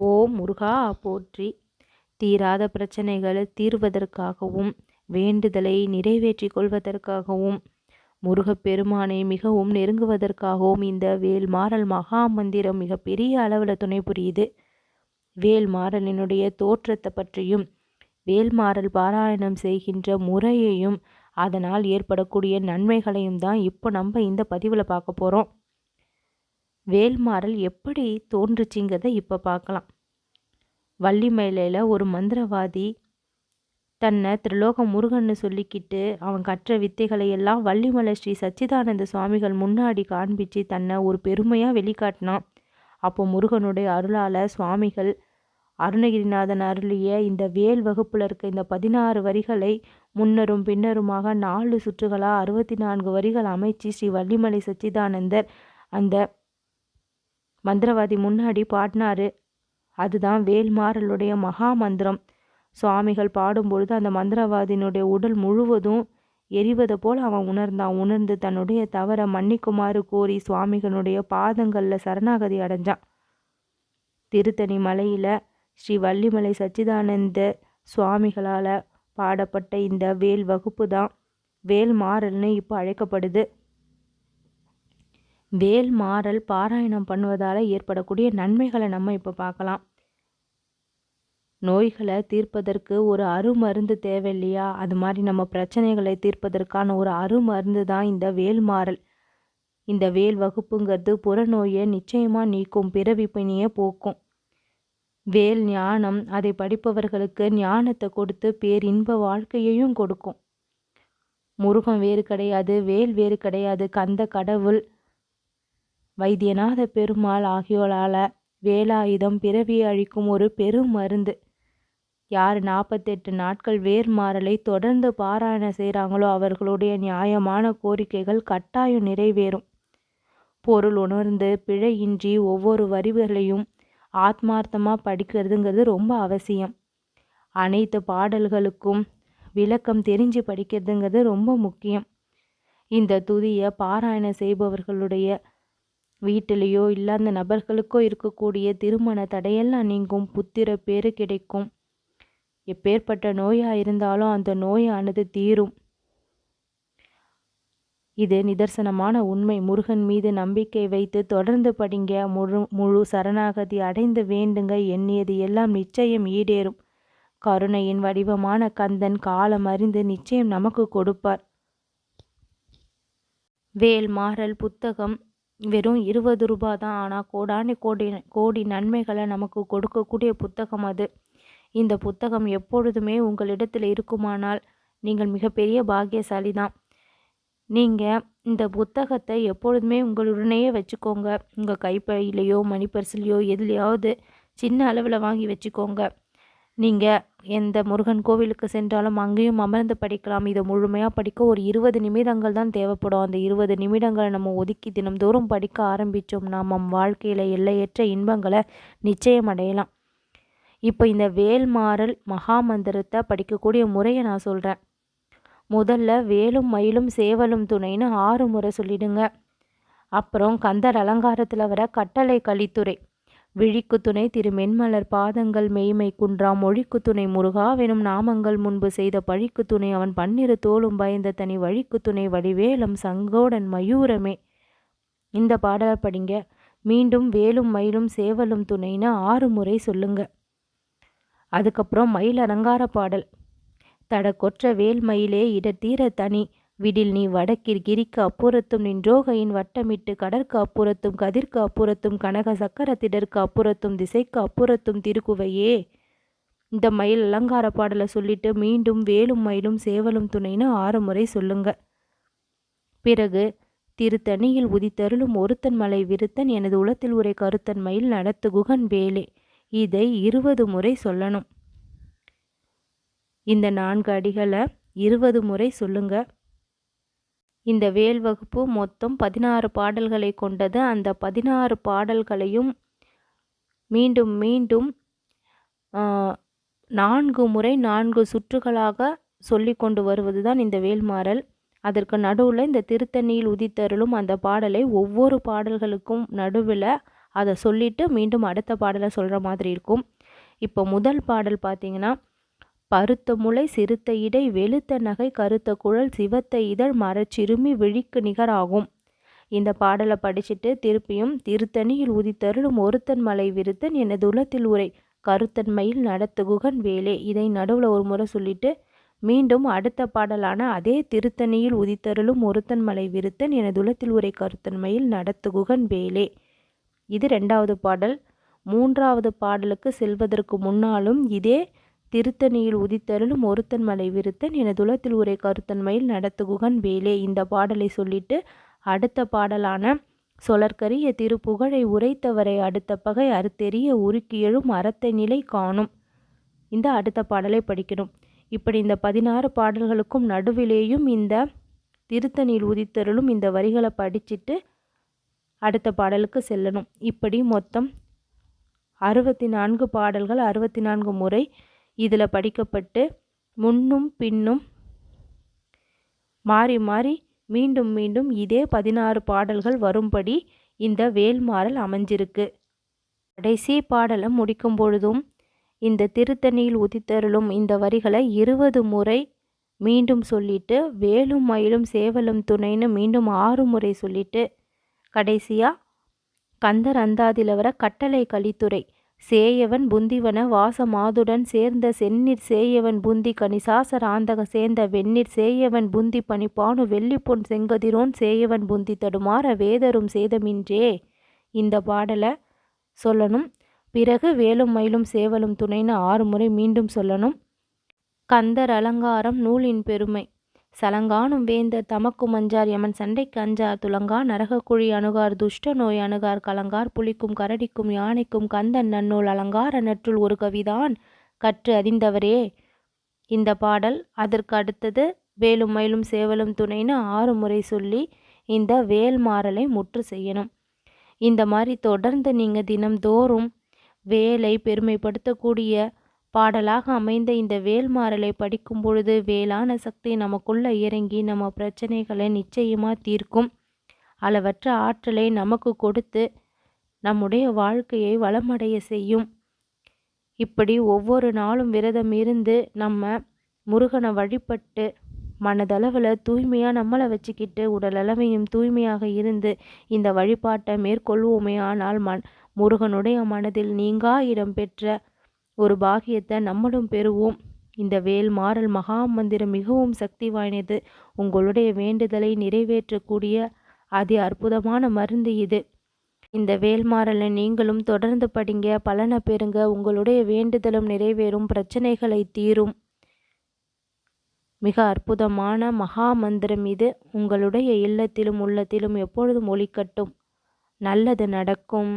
ஓம் முருகா போற்றி. தீராத பிரச்சனைகளை தீர்வதற்காகவும் வேண்டுதலை நிறைவேற்றிக் கொள்வதற்காகவும் முருகப்பெருமானை மிகவும் நெருங்குவதற்காகவும் இந்த வேல்மாறல் மகா மந்திரம் மிகப்பெரிய அளவில் துணை புரியுது. வேல்மாறலினுடைய தோற்றத்தை பற்றியும் வேல்மாறல் பாராயணம் செய்கின்ற முறையையும் அதனால் ஏற்படக்கூடிய நன்மைகளையும் தான் இப்போ நம்ம இந்த பதிவில் பார்க்க போகிறோம் வேல்மாறல் எப்படி தோன்றுச்சிங்கிறத இப்போ பார்க்கலாம் வள்ளிமலையில் ஒரு மந்திரவாதி தன்னை திரிலோக முருகன்னு சொல்லிக்கிட்டு அவன் கற்ற வித்தைகளை எல்லாம் வள்ளிமலை ஸ்ரீ சச்சிதானந்த சுவாமிகள் முன்னாடி காண்பிச்சு தன்னை ஒரு பெருமையாக வெளிக்காட்டினான். அப்போ முருகனுடைய அருளால் சுவாமிகள் அருணகிரிநாதன் அருளிய இந்த வேல் வகுப்பில் இருக்க இந்த பதினாறு வரிகளை முன்னரும் பின்னருமாக நாலு சுற்றுகளாக அறுபத்தி நான்கு வரிகள் அமைச்சு ஸ்ரீ வள்ளிமலை சச்சிதானந்தர் அந்த மந்திரவாதி முன்னாடி பாடினாரு. அதுதான் வேல்மாறலுடைய மகா மந்திரம். சுவாமிகள் பாடும்பொழுது அந்த மந்திரவாதியினுடைய உடல் முழுவதும் எரிவதை போல் அவன் உணர்ந்தான். உணர்ந்து தன்னுடைய தவற மன்னிக்குமாறு கோரி சுவாமிகளுடைய பாதங்களில் சரணாகதி அடைஞ்சான். திருத்தணி மலையில் ஸ்ரீ வள்ளிமலை சச்சிதானந்த சுவாமிகளால் பாடப்பட்ட இந்த வேல் வகுப்பு தான் வேல் மாறல்னு இப்போ அழைக்கப்படுது. வேல் மாறல் பாராயணம் பண்ணுவதால் ஏற்படக்கூடிய நன்மைகளை நம்ம இப்போ பார்க்கலாம் நோய்களை தீர்ப்பதற்கு ஒரு அருமருந்து தேவை இல்லையா அது மாதிரி நம்ம பிரச்சனைகளை தீர்ப்பதற்கான ஒரு அருமருந்து தான் இந்த வேல் மாறல். இந்த வேல் வகுப்புங்கிறது புறநோயை நிச்சயமாக நீக்கும் பிறவி பிணியை போக்கும். வேல் ஞானம் அதை படிப்பவர்களுக்கு ஞானத்தை கொடுத்து பேரின்ப வாழ்க்கையையும் கொடுக்கும். முருகன் வேறு கிடையாது வேல் வேறு கிடையாது கந்த கடவுள் வைத்தியநாத பெருமாள் ஆகியோரால் வேலாயுதம் பிறவி அழிக்கும் ஒரு பெரும் மருந்து. யார் நாற்பத்தெட்டு நாட்கள் வேர்மாறலை தொடர்ந்து பாராயணம் செய்கிறாங்களோ அவர்களுடைய நியாயமான கோரிக்கைகள் கட்டாயம் நிறைவேறும். பொருள் உணர்ந்து பிழையின்றி ஒவ்வொரு வரிகளையும் ஆத்மார்த்தமாக படிக்கிறதுங்கிறது ரொம்ப அவசியம். அனைத்து பாடல்களுக்கும் விளக்கம் தெரிஞ்சு படிக்கிறதுங்கிறது ரொம்ப முக்கியம். இந்த துதியை பாராயணம் செய்பவர்களுடைய வீட்டிலேயோ இல்லாத நபர்களுக்கோ இருக்கக்கூடிய திருமண தடையெல்லாம் நீங்கும். புத்திர பேரு கிடைக்கும். எப்பேற்பட்ட நோயாக இருந்தாலும் அந்த நோயானது தீரும். இது நிதர்சனமான உண்மை. முருகன் மீது நம்பிக்கை வைத்து தொடர்ந்து படிங்க. முழு முழு சரணாகதி அடைந்து வேண்டுங்க. எண்ணியது எல்லாம் நிச்சயம் ஈடேறும். கருணையின் வடிவமான கந்தன் காலம் அறிந்து நிச்சயம் நமக்கு கொடுப்பார். வேல் மாறல் புத்தகம் வெறும் இருபது ரூபா தான். ஆனால் கோடானி கோடி கோடி நன்மைகளை நமக்கு கொடுக்கக்கூடிய புத்தகம் அது. இந்த புத்தகம் எப்பொழுதுமே உங்களிடத்தில் இருக்குமானால் நீங்கள் மிகப்பெரிய பாக்கியசாலி தான் நீங்கள் இந்த புத்தகத்தை எப்பொழுதுமே உங்களுடனேயே வச்சுக்கோங்க. உங்கள் கைப்பையிலையோ மணிப்பரிசிலையோ எதுலையாவது சின்ன அளவில் வாங்கி வச்சுக்கோங்க. நீங்கள் எந்த முருகன் கோவிலுக்கு சென்றாலும் அங்கேயும் அமர்ந்து படிக்கலாம். இதை முழுமையாக படிக்க ஒரு இருபது நிமிடங்கள் தான் தேவைப்படும். அந்த இருபது நிமிடங்களை நம்ம ஒதுக்கி தினம்தோறும் படிக்க ஆரம்பித்தோம் நம் வாழ்க்கையில் எல்லையற்ற இன்பங்களை நிச்சயம் அடையலாம். இப்போ இந்த வேல்மாறல் மகாமந்திரத்தை படிக்கக்கூடிய முறையை நான் சொல்கிறேன் முதல்ல வேலும் மயிலும் சேவலும் துணைன்னு ஆறு முறை சொல்லிடுங்க. அப்புறம் கந்தர் அலங்காரத்தில் வர கட்டளை கலித்துறை. விழிக்கு துணை திரு மென்மலர் பாதங்கள் மெய்மை குன்றாம் மொழிக்கு துணை முருகாவெனும் நாமங்கள் முன்பு செய்த பழிக்கு துணை அவன் பன்னிரு தோளும் பயந்த தனி வழிக்கு துணை வடிவேலம் சங்கோடன் மயூரமே. இந்த பாடலை படிங்க. மீண்டும் வேலும் மயிலும் சேவலும் துணைன்னு ஆறு முறை சொல்லுங்க. அதுக்கப்புறம் மயில் அலங்கார பாடல். தட கொற்ற வேல் மயிலே இடத்தீர தனி விடில் நீ வடக்கிற்கிரிக்கு அப்புறத்தும் நின்றோகையின் வட்டமிட்டு கடற்கு அப்புறத்தும் கதிர்க்கு அப்புறத்தும் கனக சக்கரத்திடற்கு அப்புறத்தும் திசைக்கு அப்புறத்தும் திருக்குவையே. இந்த மயில் அலங்கார பாடலை சொல்லிட்டு மீண்டும் வேலும் மயிலும் சேவலும் துணைன்னு ஆறு முறை சொல்லுங்க. பிறகு திருத்தணியில் உதித்தருளும் ஒருத்தன் மலை விருத்தன் எனது உளத்தில் உரை கருத்தன் மயில் நடத்து குகன் வேலே. இதை இருபது முறை சொல்லணும். இந்த நான்கு அடிகளை இருபது முறை சொல்லுங்கள் இந்த வேல் வகுப்பு மொத்தம் பதினாறு பாடல்களை கொண்டது. அந்த பதினாறு பாடல்களையும் மீண்டும் மீண்டும் நான்கு முறை நான்கு சுற்றுகளாக சொல்லி கொண்டு வருவது தான் இந்த வேல்மாறல் அதற்கு நடுவில் இந்த திருத்தண்ணியில் உதித்தருளும் அந்த பாடலை ஒவ்வொரு பாடல்களுக்கும் நடுவில் அதை சொல்லிவிட்டு மீண்டும் அடுத்த பாடலை சொல்கிற மாதிரி இருக்கும். இப்போ முதல் பாடல் பார்த்தீங்கன்னா பருத்த முளை சிறுத்த இடை வெளுத்த நகை கருத்த குழல் சிவத்த இதழ் மரச்சிறுமி விழிக்கு நிகராகும் இந்த பாடலை படிச்சுட்டு திருப்பியும் திருத்தணியில் உதித்தருளும் ஒருத்தன் மலை விருத்தன் எனது உலத்தில் உரை கருத்தன்மையில் நடத்துகுகன் வேலே. இதை நடுவில் ஒரு முறை சொல்லிட்டு மீண்டும் அடுத்த பாடலான அதே திருத்தணியில் உதித்தருளும் ஒருத்தன் மலை விருத்தன் எனது உலத்தில் உரை கருத்தன்மையில் நடத்துகுகன் வேலே. இது ரெண்டாவது பாடல். மூன்றாவது பாடலுக்கு செல்வதற்கு முன்னாலும் இதே திருத்தணியில் உதித்தருளும் ஒருத்தன் மலை விருத்தன் எனது துளத்தில் உரை கருத்தன்மையில் நடத்துகுகன் வேலே. இந்த பாடலை சொல்லிட்டு அடுத்த பாடலான சொலற்கரிய திருப்புகழை உரைத்தவரை அடுத்த பகை அறுத்தெறிய உருக்கியழும் அறத்தை நிலை காணும். இந்த அடுத்த பாடலை படிக்கணும். இப்படி இந்த பதினாறு பாடல்களுக்கும் நடுவிலேயும் இந்த திருத்தணியில் உதித்தருளும் இந்த வரிகளை படிச்சுட்டு அடுத்த பாடலுக்கு செல்லணும். இப்படி மொத்தம் அறுபத்தி நான்கு பாடல்கள் அறுபத்தி நான்கு முறை இதில் படிக்கப்பட்டு முன்னும் பின்னும் மாறி மாறி மீண்டும் மீண்டும் இதே பதினாறு பாடல்கள் வரும்படி இந்த வேல்மாறல் அமைஞ்சிருக்கு. கடைசி பாடலை முடிக்கும் பொழுதும் இந்த திருத்தணியில் உதித்தருளும் இந்த வரிகளை இருபது முறை மீண்டும் சொல்லிட்டு வேலும் மயிலும் சேவலும் துணைன்னு மீண்டும் ஆறு முறை சொல்லிட்டு கடைசியாக கந்தர் அந்தாதிலவர கட்டளை கலித்துறை சேயவன் புந்திவன வாசமாதுடன் சேர்ந்த செந்நீர் சேயவன் புந்தி கனிசாச ராந்தக சேர்ந்த வெந்நீர் சேயவன் புந்தி பனிப்பானு வெள்ளிப்பொன் செங்கதிரோன் சேயவன் புந்தி தடுமாற வேதரும் சேதமின்றே. இந்த பாடலை சொல்லணும். பிறகு வேலும் மயிலும் சேவலும் துணைன்னு ஆறு முறை மீண்டும் சொல்லணும். கந்தர் அலங்காரம் நூலின் பெருமை. சலங்கானும் வேந்தர் தமக்கும் அஞ்சார் யமன் சண்டைக்கு அஞ்சார் துலங்கா நரகக்குழி அணுகார் துஷ்ட நோய் அணுகார் கலங்கார் புலிக்கும் கரடிக்கும் யானைக்கும் கந்தன் நன்னூல் அலங்கார நற்றுள் ஒரு கவிதான் கற்று அறிந்தவரே. இந்த பாடல் அதற்கு அடுத்தது வேலும் மயிலும் சேவலும் துணைன்னு ஆறு முறை சொல்லி இந்த வேல் மாறலை முற்று செய்யணும். இந்த மாதிரி தொடர்ந்து நீங்கள் தினம்தோறும் வேலை பெருமைப்படுத்தக்கூடிய பாடலாக அமைந்த இந்த வேல்மாறலை படிக்கும் பொழுது வேளான சக்தி நமக்குள்ளே இறங்கி நம்ம பிரச்சனைகளை நிச்சயமாக தீர்க்கும். அளவற்ற ஆற்றலை நமக்கு கொடுத்து நம்முடைய வாழ்க்கையை வளமடைய செய்யும். இப்படி ஒவ்வொரு நாளும் விரதம் இருந்து நம்ம முருகனை வழிபட்டு மனதளவில் தூய்மையாக நம்மளை வச்சுக்கிட்டு உடலளவையும் தூய்மையாக இருந்து இந்த வழிபாட்டை மேற்கொள்வோமே. ஆனால் மண் முருகனுடைய மனதில் நீங்கா இடம் பெற்ற ஒரு பாகியத்தை நம்மளும் பெறுவோம். இந்த வேல் மாறல் மகா மந்திரம் மிகவும் சக்தி வாய்ந்தது. உங்களுடைய வேண்டுதலை நிறைவேற்றக்கூடிய அதி அற்புதமான மருந்து இது. இந்த வேல்மாறலை நீங்களும் தொடர்ந்து படிங்க பலனை பெறுங்க. உங்களுடைய வேண்டுதலும் நிறைவேறும் பிரச்சனைகளை தீரும். மிக அற்புதமான மகா மந்திரம் இது. உங்களுடைய இல்லத்திலும் உள்ளத்திலும் எப்பொழுதும் ஒளிக்கட்டும். நல்லது நடக்கும்.